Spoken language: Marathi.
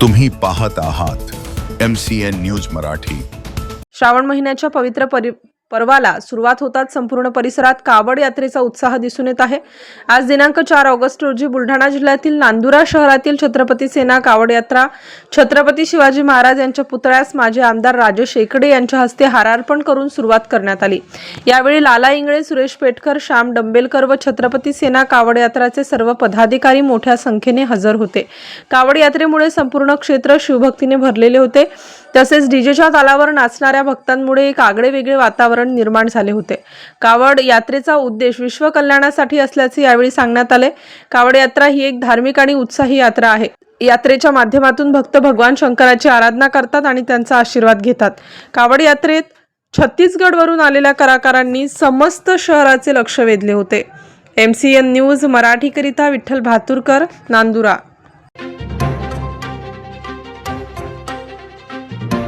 तुम्ही पाहत आहात M C N news Marathi. Shravan महिन्याच्या पवित्र परि पर्वाला सुरुवात होतात संपूर्ण परिसरात कावड यात्रेचा उत्साह दिसून येत आहे. आज दिनांक चार ऑगस्ट रोजी बुलढाणा जिल्ह्यातील नांदुरा शहरातील छत्रपती सेना कावड यात्रा छत्रपती शिवाजी महाराज यांच्या पुतळ्यास माजी आमदार राजेश शेकडे यांच्या हस्ते हारार्पण करून सुरुवात करण्यात आली. यावेळी लाला इंगळे सुरेश पेटकर श्याम डंबेलकर व छत्रपती सेना कावड यात्राचे सर्व पदाधिकारी मोठ्या संख्येने हजर होते. कावड यात्रेमुळे संपूर्ण क्षेत्र शिवभक्तीने भरलेले होते. तसेच डीजेच्या तालावर नाचणाऱ्या भक्तांमुळे एक आगळे वेगळे वातावरण निर्माण झाले होते. कावड यात्रेचा उद्देश विश्व कल्याणासाठी असल्याचे यावेळी सांगण्यात आले. कावड यात्रा ही एक धार्मिक आणि उत्साही यात्रा आहे. यात्रेच्या माध्यमातून भक्त भगवान शंकराची आराधना करतात आणि त्यांचा आशीर्वाद घेतात. कावड यात्रेत छत्तीसगडवरून आलेल्या कलाकारांनी समस्त शहराचे लक्ष वेधले होते. एम सी एन न्यूज मराठीकरिता विठ्ठल भातुरकर नांदुरा.